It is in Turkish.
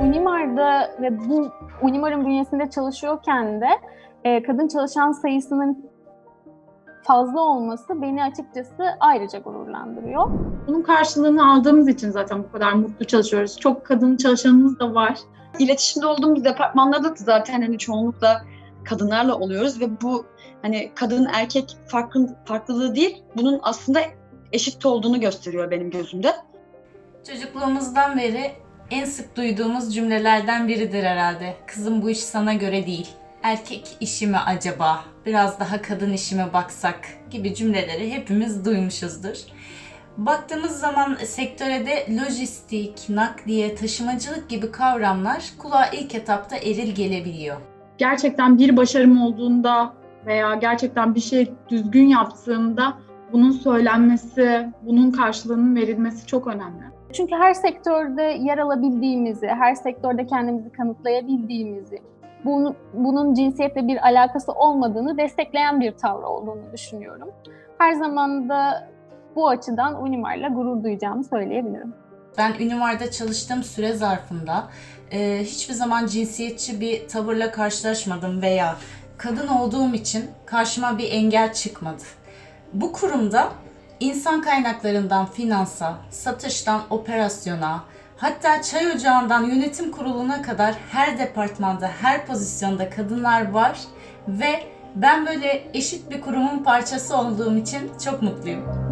Unimar'da ve bu Unimar'ın bünyesinde çalışıyorken de e, kadın çalışan sayısının fazla olması beni açıkçası ayrıca gururlandırıyor. Bunun karşılığını aldığımız için zaten bu kadar mutlu çalışıyoruz. Çok kadın çalışanımız da var. İletişimde olduğumuz departmanda da zaten hani çoğunlukla kadınlarla oluyoruz ve bu hani kadın erkek farklı, farklılığı değil bunun aslında eşit olduğunu gösteriyor benim gözümde. Çocukluğumuzdan beri en sık duyduğumuz cümlelerden biridir herhalde. Kızım bu iş sana göre değil. Erkek işi mi acaba? Biraz daha kadın işi mi baksak gibi cümleleri hepimiz duymuşuzdur. Baktığımız zaman sektöre de lojistik, nakliye, taşımacılık gibi kavramlar kulağa ilk etapta eril gelebiliyor. Gerçekten bir başarım olduğunda veya gerçekten bir şey düzgün yaptığımda bunun söylenmesi, bunun karşılığının verilmesi çok önemli. Çünkü her sektörde yer alabildiğimizi, her sektörde kendimizi kanıtlayabildiğimizi, bunun, bunun cinsiyetle bir alakası olmadığını destekleyen bir tavır olduğunu düşünüyorum. Her zaman da bu açıdan Unimar'la gurur duyacağımı söyleyebilirim. Ben Ünivar'da çalıştığım süre zarfında e, hiçbir zaman cinsiyetçi bir tavırla karşılaşmadım veya kadın olduğum için karşıma bir engel çıkmadı. Bu kurumda insan kaynaklarından finansa, satıştan operasyona, hatta çay ocağından yönetim kuruluna kadar her departmanda, her pozisyonda kadınlar var ve ben böyle eşit bir kurumun parçası olduğum için çok mutluyum.